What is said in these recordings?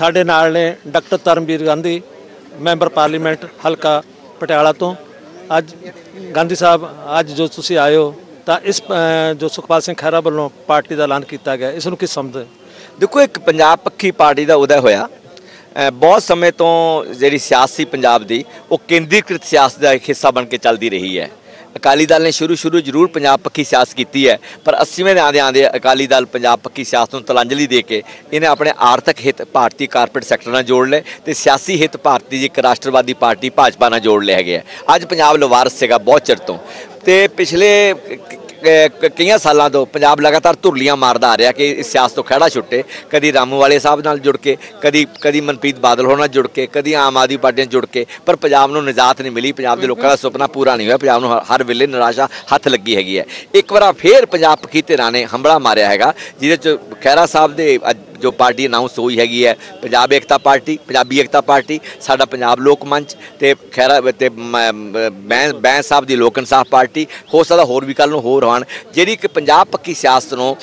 ਸਾਡੇ ਨਾਲ ਨੇ doctor Dharamvir Gandhi, member parliament, ਹਲਕਾ ਪਟਿਆਲਾ ਤੋਂ। ਅੱਜ ਗਾਂਧੀ ਸਾਹਿਬ, ਅੱਜ ਜੋ ਤੁਸੀਂ ਆਏ ਹੋ, ਤਾਂ ਇਸ ਜੋ ਸੁਖਪਾਲ ਸਿੰਘ ਖਹਿਰਾ ਵੱਲੋਂ ਪਾਰਟੀ ਦਾ ਐਲਾਨ ਕੀਤਾ ਗਿਆ, ਇਸ ਨੂੰ ਕੀ ਸਮਝਦੇ ਦੇਖੋ, ਇੱਕ ਪੰਜਾਬ ਪੱਖੀ ਪਾਰਟੀ ਦਾ ਉਦੈ ਹੋਇਆ। ਬਹੁਤ ਸਮੇਂ ਤੋਂ ਜਿਹੜੀ ਸਿਆਸੀ ਪੰਜਾਬ ਦੀ, ਉਹ ਕੇਂਦਰੀਕ੍ਰਿਤ ਸਿਆਸਤ ਦਾ ਇੱਕ ਹਿੱਸਾ ਬਣ ਕੇ ਚੱਲਦੀ ਰਹੀ ਹੈ। ਅਕਾਲੀ ਦਲ ਨੇ ਸ਼ੁਰੂ ਸ਼ੁਰੂ ਜ਼ਰੂਰ ਪੰਜਾਬ ਪੱਖੀ ਸਿਆਸਤ ਕੀਤੀ ਹੈ, ਪਰ 80ਵੇਂ ਦੇ ਆਂਦੇ ਆਂਦੇ ਅਕਾਲੀ ਦਲ ਪੰਜਾਬ ਪੱਖੀ ਸਿਆਸਤ ਨੂੰ ਤਲਾਂਜਲੀ ਦੇ ਕੇ ਇਹਨੇ ਆਪਣੇ ਆਰਥਿਕ ਹਿੱਤ ਭਾਰਤੀ ਕਾਰਪੋਰੇਟ ਸੈਕਟਰ ਨਾਲ ਜੋੜ ਲਏ ਤੇ ਸਿਆਸੀ ਹਿੱਤ ਭਾਰਤੀ ਦੀ ਇੱਕ ਰਾਸ਼ਟਰਵਾਦੀ ਪਾਰਟੀ ਭਾਜਪਾ ਨਾਲ ਜੋੜ ਲਿਆ ਗਿਆ ਅੱਜ ਪੰਜਾਬ ਲਵਾਰਸ ਸੀਗਾ ਬਹੁਤ ਚਿਰ ਤੋਂ ਤੇ ਪਿਛਲੇ ਕਈਆਂ ਸਾਲਾਂ ਤੋਂ ਪੰਜਾਬ ਲਗਾਤਾਰ ਧੁਰਲੀਆਂ ਮਾਰਦਾ ਆ ਰਿਹਾ ਕਿ ਇਸ ਸਿਆਸਤ ਤੋਂ ਖੜਾ ਛੁੱਟੇ। ਕਦੀ ਰਾਮੂ ਵਾਲੇ ਸਾਹਿਬ ਨਾਲ ਜੁੜ ਕੇ ਕਦੀ ਕਦੀ ਮਨਪ੍ਰੀਤ ਬਾਦਲ ਹੋਣਾ ਜੁੜ ਕੇ ਕਦੀ ਆਮ ਆਦਮੀ ਪਾਰਟੀ ਨਾਲ ਜੁੜ ਕੇ ਪਰ ਪੰਜਾਬ ਨੂੰ ਨਿਜਾਤ ਨਹੀਂ ਮਿਲੀ। ਪੰਜਾਬ ਦੇ ਲੋਕਾਂ ਦਾ ਸੁਪਨਾ ਪੂਰਾ ਨਹੀਂ ਹੋਇਆ। ਪੰਜਾਬ ਨੂੰ ਹਰ ਵੇਲੇ ਨਿਰਾਸ਼ਾ ਹੱਥ ਲੱਗੀ ਹੈਗੀ ਹੈ। ਇੱਕ ਵਾਰ ਫੇਰ ਪੰਜਾਬ ਪੱਖੀ ਧਿਰਾਂ ਨੇ ਹੰਬੜਾ ਮਾਰਿਆ ਹੈਗਾ ਜਿਹਦੇ ਚ ਖੈਰਾ ਸਾਹਿਬ ਦੇ ਜੋ ਪਾਰਟੀ ਅਨਾਉਂਸ ਹੋਈ ਹੈਗੀ ਹੈ, ਪੰਜਾਬ ਏਕਤਾ ਪਾਰਟੀ, ਪੰਜਾਬੀ ਏਕਤਾ ਪਾਰਟੀ, ਸਾਡਾ ਪੰਜਾਬ ਲੋਕ ਮੰਚ ਤੇ ਖੈਰਾ ਤੇ ਮ- ਬੈਂ ਬੈਂ ਸਾਹਿਬ ਦੀ ਲੋਕ ਇਨਸਾਫ ਪਾਰਟੀ, ਹੋ ਸਕਦਾ ਹੋਰ ਵੀ ਕੱਲ ਨੂੰ ਹੋਰ ਹੋਣ। ਜਿਹੜੀ ਕਿ ਪੰਜਾਬ ਪੱਕੀ ਸਿਆਸਤ ਨੂੰ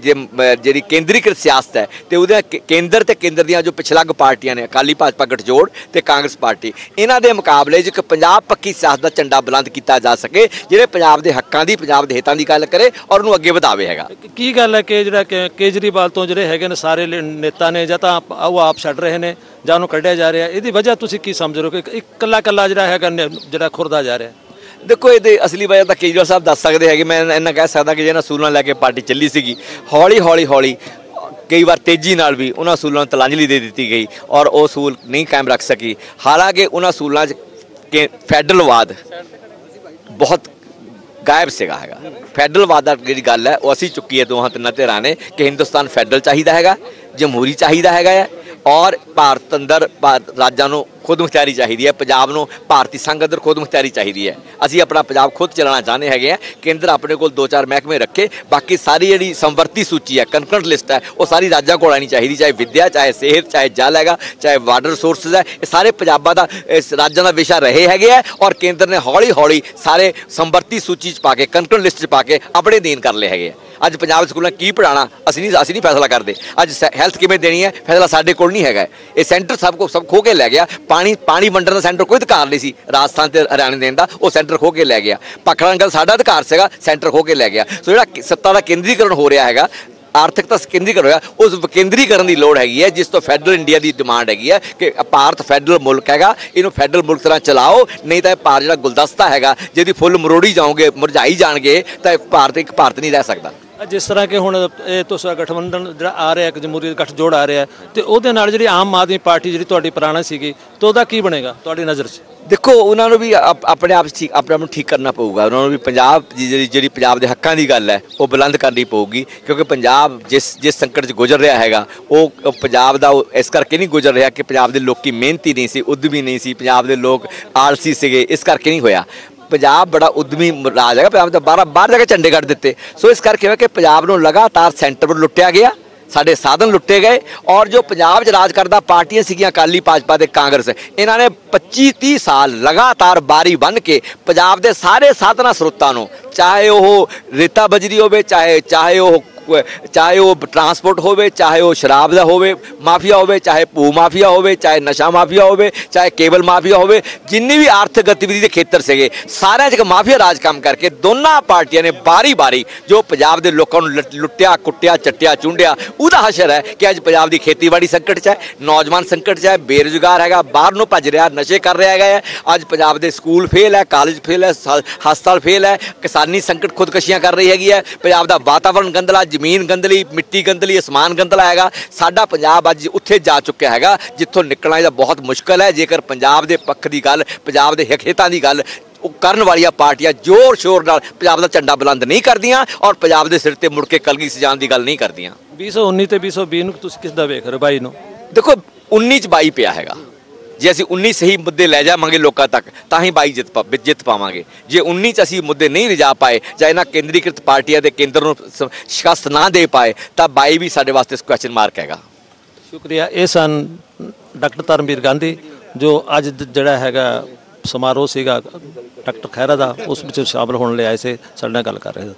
ਜੇ ਜਿਹੜੀ ਕੇਂਦਰੀਕ੍ਰਿਤ ਸਿਆਸਤ ਹੈ, ਤੇ ਉਹਦੇ ਕੇਂਦਰ ਤੇ ਕੇਂਦਰ ਦੀਆਂ ਜੋ ਪਿਛਲੱਗ ਪਾਰਟੀਆਂ ਨੇ, ਅਕਾਲੀ ਭਾਜਪਾ, ਗਠਜੋੜ ਤੇ ਕਾਂਗਰਸ ਪਾਰਟੀ, ਇਹਨਾਂ ਦੇ ਮੁਕਾਬਲੇ 'ਚ ਇੱਕ ਪੰਜਾਬ ਪੱਕੀ ਸਿਆਸਤ ਦਾ ਝੰਡਾ ਬੁਲੰਦ ਕੀਤਾ ਜਾ ਸਕੇ, ਜਿਹੜੇ ਪੰਜਾਬ ਦੇ ਹੱਕਾਂ ਦੀ, ਪੰਜਾਬ ਦੇ ਹਿੱਤਾਂ ਦੀ ਗੱਲ ਕਰੇ ਔਰ ਉਹਨੂੰ ਅੱਗੇ ਵਧਾਵੇ ਹੈਗਾ। ਕੀ- ਗੱਲ ਹੈ ਕਿ ਜਿਹੜਾ ਕੇਜਰੀਵਾਲ ਤੋਂ ਜਿਹੜੇ ਹੈਗੇ ਨੇ ਸਾਰੇ ਲੇ- ਨੇਤਾ ਨੇ ਜਾਂ ਤਾਂ ਆਪ- ਉਹ ਆਪ ਛੱਡ ਰਹੇ ਨੇ, ਜਾਂ ਉਹਨੂੰ ਕੱਢਿਆ ਜਾ ਰਿਹਾ। ਇਹਦੀ ਵਜ੍ਹਾ ਤੁਸੀਂ ਕੀ ਸਮਝ ਰਹੇ ਹੋ ਕਿ ਇਕੱਲਾ ਇਕੱਲਾ ਜਿਹੜਾ ਹੈਗਾ ਜਿਹੜਾ ਖੁਰਦਾ ਜਾ ਰਿਹਾ? ਦੇਖੋ, ਇਹਦੇ ਅਸਲੀ ਵਜ੍ਹਾ ਤਾਂ ਕੇਜਰੀਵਾਲ ਸਾਹਿਬ ਦੱਸ ਸਕਦੇ ਹੈਗੇ। ਮੈਂ ਇੰਨਾ ਕਹਿ ਸਕਦਾ ਕਿ ਜਿਹਨਾਂ ਸੂਲਾਂ ਲੈ ਕੇ ਪਾਰਟੀ ਚੱਲੀ ਸੀਗੀ, ਹੌਲੀ ਹੌਲੀ ਹੌਲੀ ਕਈ ਵਾਰ ਤੇਜ਼ੀ ਨਾਲ ਵੀ ਉਹਨਾਂ ਅਸੂਲਾਂ ਨੂੰ ਤਲਾਂਜਲੀ ਦੇ ਦਿੱਤੀ ਗਈ ਔਰ ਉਹ ਸੂਲ ਨਹੀਂ ਕਾਇਮ ਰੱਖ ਸਕੀ। ਹਾਲਾਂਕਿ ਉਹਨਾਂ ਸੂਲਾਂ 'ਚ ਕਿ ਫੈਡਰਲਵਾਦ ਬਹੁਤ ਗਾਇਬ ਸੀਗਾ ਹੈਗਾ। ਫੈਡਰਲਵਾਦ ਦਾ ਜਿਹੜੀ ਗੱਲ ਹੈ, ਉਹ ਅਸੀਂ ਚੁੱਕੀ ਹੈ ਦੋਹਾਂ ਤਿੰਨਾਂ ਧਿਰਾਂ ਨੇ ਕਿ ਹਿੰਦੁਸਤਾਨ ਫੈਡਰਲ ਚਾਹੀਦਾ ਹੈਗਾ, ਜਮਹੂਰੀ ਚਾਹੀਦਾ ਹੈਗਾ ਹੈ। ਔਰ ਭਾਰਤ ਅੰਦਰ ਭਾਰਤ ਰਾਜਾਂ ਨੂੰ ਖੁਦ ਮੁਖਤਿਆਰੀ ਚਾਹੀਦੀ ਹੈ, ਪੰਜਾਬ ਨੂੰ ਭਾਰਤੀ ਸੰਘ ਅੰਦਰ ਖੁਦ ਮੁਖਤਿਆਰੀ ਚਾਹੀਦੀ ਹੈ। ਅਸੀਂ ਆਪਣਾ ਪੰਜਾਬ ਖੁਦ ਚਲਾਉਣਾ ਚਾਹੁੰਦੇ ਹੈਗੇ ਆ ਕੇਂਦਰ ਆਪਣੇ ਕੋਲ ਦੋ ਚਾਰ ਮਹਿਕਮੇ ਰੱਖੇ, ਬਾਕੀ ਸਾਰੀ ਜਿਹੜੀ ਸੰਵਰਤੀ ਸੂਚੀ ਹੈ ਕਨਕਰੈਂਟ ਲਿਸਟ ਹੈ, ਉਹ ਸਾਰੀ ਰਾਜਾਂ ਕੋਲ ਆਣੀ ਚਾਹੀਦੀ, ਚਾਹੇ ਵਿਦਿਆ, ਚਾਹੇ ਸਿਹਤ, ਚਾਹੇ ਜਲ ਹੈਗਾ, ਚਾਹੇ ਵਾਟਰ ਰਿਸੋਰਸਸ ਹੈ, ਇਹ ਸਾਰੇ ਪੰਜਾਬਾਂ ਦਾ, ਇਸ ਰਾਜਾਂ ਦਾ ਵਿਸ਼ਾ ਰਹੇ ਹੈਗੇ ਆ ਔਰ ਕੇਂਦਰ ਨੇ ਹੌਲੀ ਹੌਲੀ ਸਾਰੇ ਸੰਵਰਤੀ ਸੂਚੀ ਚ ਪਾ ਕੇ ਕਨਕਰੈਂਟ ਲਿਸਟ ਚ ਪਾ ਕੇ ਆਪਣੇ ਅਧੀਨ ਕਰ ਲਏ ਹੈਗੇ ਆ ਅੱਜ ਪੰਜਾਬ ਦੇ ਸਕੂਲਾਂ ਕੀ ਪੜਾਣਾ ਅਸੀਂ ਨਹੀਂ ਅਸੀਂ ਨਹੀਂ ਫੈਸਲਾ ਕਰਦੇ। ਅੱਜ ਹੈਲਥ ਕਿਵੇਂ ਦੇਣੀ ਹੈ? ਫੈਸਲਾ ਸਾਡੇ ਕੋਲ ਨਹੀਂ ਹੈਗਾ। ਇਹ ਸੈਂਟਰ ਸਭ ਕੋ ਸਭ ਖੋ ਕੇ ਲੈ ਗਿਆ। ਪਾਣੀ ਪਾਣੀ ਵੰਡਣ ਦਾ ਸੈਂਟਰ ਕੋਈ ਅਧਿਕਾਰ ਨਹੀਂ ਸੀ। ਰਾਜਸਥਾਨ ਤੇ ਹਰਿਆਣਾ ਦੇਣ ਦਾ, ਉਹ ਸੈਂਟਰ ਖੋ ਕੇ ਲੈ ਗਿਆ। ਪਖੜਨ ਗੱਲ ਸਾਡਾ ਅਧਿਕਾਰ ਸੀਗਾ ਸੈਂਟਰ ਖੋ ਕੇ ਲੈ ਗਿਆ। ਸੋ ਜਿਹੜਾ ਸੱਤਾ ਦਾ ਕੇਂਦਰੀਕਰਨ ਹੋ ਰਿਹਾ ਹੈਗਾ, ਆਰਥਿਕਤਾ ਕੇਂਦਰੀਕਰਨ ਹੋਇਆ, ਉਸ ਕੇਂਦਰੀਕਰਨ ਦੀ ਲੋੜ ਹੈਗੀ ਹੈ, ਜਿਸ ਤੋਂ ਫੈਡਰਲ ਇੰਡੀਆ ਦੀ ਡਿਮਾਂਡ ਹੈਗੀ ਹੈ ਕਿ ਭਾਰਤ ਫੈਡਰਲ ਮੁਲਕ ਹੈਗਾ, ਇਹਨੂੰ ਫੈਡਰਲ ਮੁਲਕ ਤਰ੍ਹਾਂ ਚਲਾਓ, ਨਹੀਂ ਤਾਂ ਇਹ ਭਾਰਤ ਜਿਹੜਾ ਗੁਲਦਸਤਾ ਹੈਗਾ, ਜਿਹਦੀ ਫੁੱਲ ਮਰੋੜੀ ਜਾਓਗੇ, ਮੁਰਝਾਈ ਜਾਣਗੇ, ਤਾਂ ਭਾਰਤ ਇੱਕ ਭਾਰਤ ਨਹੀਂ ਰਹਿ ਸਕਦਾ। ਜਿਸ ਤਰ੍ਹਾਂ ਕਿ ਹੁਣ ਇਹ ਤੁਸੀਂ ਗਠਬੰਧਨ ਜਿਹੜਾ ਆ ਰਿਹਾ, ਇੱਕ ਜਮਹੂਰੀ ਗਠਜੋੜ ਆ ਰਿਹਾ ਤੇ ਉਹਦੇ ਨਾਲ ਜਿਹੜੀ ਆਮ ਆਦਮੀ ਪਾਰਟੀ ਜਿਹੜੀ ਤੁਹਾਡੀ ਪੁਰਾਣਾ ਸੀਗੀ, ਤੇ ਉਹਦਾ ਕੀ ਬਣੇਗਾ ਤੁਹਾਡੀ ਨਜ਼ਰ 'ਚ? ਦੇਖੋ, ਉਹਨਾਂ ਨੂੰ ਵੀ ਆਪਣੇ ਆਪ 'ਚ ਠੀਕ ਆਪਣੇ ਆਪ ਨੂੰ ਠੀਕ ਕਰਨਾ ਪਊਗਾ। ਉਹਨਾਂ ਨੂੰ ਵੀ ਪੰਜਾਬ ਦੀ ਜਿਹੜੀ ਜਿਹੜੀ ਪੰਜਾਬ ਦੇ ਹੱਕਾਂ ਦੀ ਗੱਲ ਹੈ, ਉਹ ਬੁਲੰਦ ਕਰਨੀ ਪਊਗੀ, ਕਿਉਂਕਿ ਪੰਜਾਬ ਜਿਸ ਜਿਸ ਸੰਕਟ 'ਚ ਗੁਜ਼ਰ ਰਿਹਾ ਹੈਗਾ, ਉਹ ਪੰਜਾਬ ਦਾ ਉਹ ਇਸ ਕਰਕੇ ਨਹੀਂ ਗੁਜ਼ਰ ਰਿਹਾ ਕਿ ਪੰਜਾਬ ਦੇ ਲੋਕੀ ਮਿਹਨਤੀ ਨਹੀਂ ਸੀ, ਉਦਮੀ ਨਹੀਂ ਸੀ, ਪੰਜਾਬ ਦੇ ਲੋਕ ਆਲਸੀ ਸੀਗੇ, ਇਸ ਕਰਕੇ ਨਹੀਂ ਹੋਇਆ। ਪੰਜਾਬ ਬੜਾ ਉਦਮੀ ਰਾਜ ਹੈਗਾ, ਪੰਜਾਬ ਦਾ ਬਾਹਰ ਬਾਹਰ ਜਾ ਕੇ ਝੰਡੇ ਕੱਢ ਦਿੱਤੇ। ਸੋ ਇਸ ਕਰਕੇ ਹੋਇਆ ਕਿ ਪੰਜਾਬ ਨੂੰ ਲਗਾਤਾਰ ਸੈਂਟਰ ਵੱਲ ਲੁੱਟਿਆ ਗਿਆ, ਸਾਡੇ ਸਾਧਨ ਲੁੱਟੇ ਗਏ, ਔਰ ਜੋ ਪੰਜਾਬ 'ਚ ਰਾਜ ਕਰਦਾ, ਪਾਰਟੀਆਂ ਸੀਗੀਆਂ ਅਕਾਲੀ ਭਾਜਪਾ ਤੇ ਕਾਂਗਰਸ। ਇਹਨਾਂ ਨੇ 25 30 ਸਾਲ ਲਗਾਤਾਰ ਬਾਰੀ ਬੰਨ ਕੇ ਪੰਜਾਬ ਦੇ ਸਾਰੇ ਸਾਧਨਾ ਸਰੋਤਾਂ ਨੂੰ, ਚਾਹੇ ਉਹ ਰੇਤਾ ਬਜਰੀ ਹੋਵੇ, ਚਾਹੇ ਚਾਹੇ ਉਹ ਚਾਹੇ ਉਹ ਟਰਾਂਸਪੋਰਟ ਹੋਵੇ, ਚਾਹੇ ਉਹ ਸ਼ਰਾਬ ਦਾ ਹੋਵੇ, ਮਾਫੀਆ ਹੋਵੇ, ਚਾਹੇ ਭੂ ਮਾਫੀਆ ਹੋਵੇ, ਚਾਹੇ ਨਸ਼ਾ ਮਾਫੀਆ ਹੋਵੇ, ਚਾਹੇ ਕੇਬਲ ਮਾਫੀਆ ਹੋਵੇ, ਜਿੰਨੀ ਵੀ ਆਰਥਿਕ ਗਤੀਵਿਧੀ ਦੇ ਖੇਤਰ ਸੀਗੇ, ਸਾਰਿਆਂ 'ਚ ਇੱਕ ਮਾਫੀਆ ਰਾਜ ਕੰਮ ਕਰਕੇ ਦੋਨਾਂ ਪਾਰਟੀਆਂ ਨੇ ਬਾਰੀ-ਬਾਰੀ ਜੋ ਪੰਜਾਬ ਦੇ ਲੋਕਾਂ ਨੂੰ ਲੁੱਟਿਆ, ਕੁੱਟਿਆ, ਚੱਟਿਆ, ਚੁੰਡਿਆ, ਉਹਦਾ ਹਸ਼ਰ ਹੈ ਕਿ ਅੱਜ ਪੰਜਾਬ ਦੀ ਖੇਤੀਬਾੜੀ ਸੰਕਟ 'ਚ ਹੈ, ਨੌਜਵਾਨ ਸੰਕਟ 'ਚ ਹੈ, ਬੇਰੁਜ਼ਗਾਰ ਹੈਗਾ, ਬਾਹਰ ਨੂੰ ਭੱਜ ਰਿਹਾ, ਨਸ਼ੇ ਕਰ ਰਿਹਾ ਹੈਗਾ ਹੈ। ਅੱਜ ਪੰਜਾਬ ਦੇ ਸਕੂਲ ਫੇਲ ਹੈ ਕਾਲਜ ਫੇਲ ਹੈ, ਸ- ਹਸਪਤਾਲ ਫੇਲ ਹੈ, ਕਿਸਾਨੀ ਸੰਕਟ ਖੁਦਕਸ਼ੀਆਂ ਕਰ ਰਹੀ ਹੈਗੀ ਹੈ ਪੰਜਾਬ ਦਾ ਵਾਤਾਵਰਣ ਗੰਦਲਾ ਜ਼ਮੀਨ ਗੰਦਲੀ ਮਿੱਟੀ ਗੰਦਲੀ ਅਸਮਾਨ ਗੰਦਲਾ ਹੈਗਾ। ਸਾਡਾ ਪੰਜਾਬ ਅੱਜ ਉੱਥੇ ਜਾ ਚੁੱਕਿਆ ਹੈਗਾ ਜਿੱਥੋਂ ਨਿਕਲਣਾ ਇਹਦਾ ਬਹੁਤ ਮੁਸ਼ਕਲ ਹੈ। ਜੇਕਰ ਪੰਜਾਬ ਦੇ ਪੱਖ ਦੀ ਗੱਲ ਪੰਜਾਬ ਦੇ ਹਿੱਤਾਂ ਦੀ ਗੱਲ ਉਹ ਕਰਨ ਵਾਲੀਆਂ ਪਾਰਟੀਆਂ ਜ਼ੋਰ ਸ਼ੋਰ ਨਾਲ ਪੰਜਾਬ ਦਾ ਝੰਡਾ ਬੁਲੰਦ ਨਹੀਂ ਕਰਦੀਆਂ ਔਰ ਪੰਜਾਬ ਦੇ ਸਿਰ ਤੇ ਮੁੜ ਕੇ ਕਲਗੀ ਸਜਾਣ ਦੀ ਗੱਲ ਨਹੀਂ ਕਰਦੀਆਂ। 2019 ਤੇ 2020 ਨੂੰ ਤੁਸੀਂ ਕਿਸ ਦਾ ਵੇਖ ਰਹੇ ਹੋ ਬਾਈ ਨੂੰ? ਦੇਖੋ 19 ਚ 22 ਪਿਆ ਹੈਗਾ। ਜੇ ਅਸੀਂ 19 ਸਹੀ ਮੁੱਦੇ ਲੈ ਜਾਵਾਂਗੇ ਲੋਕਾਂ ਤੱਕ, ਤਾਂ ਹੀ ਬਾਈ ਜਿੱਤ ਪਾ ਜਿੱਤ ਪਾਵਾਂਗੇ। ਜੇ 19 ਚ ਅਸੀਂ ਮੁੱਦੇ ਨਹੀਂ ਲਿਜਾ ਪਾਏ, ਜਾਂ ਇਹਨਾਂ ਕੇਂਦਰੀਕ੍ਰਿਤ ਪਾਰਟੀਆਂ ਦੇ ਕੇਂਦਰ ਨੂੰ ਸ- ਸ਼ਿਕਸਤ ਨਾ ਦੇ ਪਾਏ, ਤਾਂ ਬਾਈ ਵੀ ਸਾਡੇ ਵਾਸਤੇ ਕੁਐਸਚਨ ਮਾਰਕ ਹੈਗਾ। ਸ਼ੁਕਰੀਆ। ਇਹ ਸਨ ਡਾਕਟਰ ਧਰਮਵੀਰ ਗਾਂਧੀ, ਜੋ ਅੱਜ ਜਿਹੜਾ ਹੈਗਾ ਸਮਾਰੋਹ ਸੀਗਾ, ਡਾਕਟਰ ਖਹਿਰਾ ਦਾ, ਉਸ ਵਿੱਚ ਸ਼ਾਮਲ ਹੋਣ ਲਈ ਆਏ ਸੀ, ਸਾਡੇ ਨਾਲ ਗੱਲ ਕਰ ਰਹੇ ਸੀ।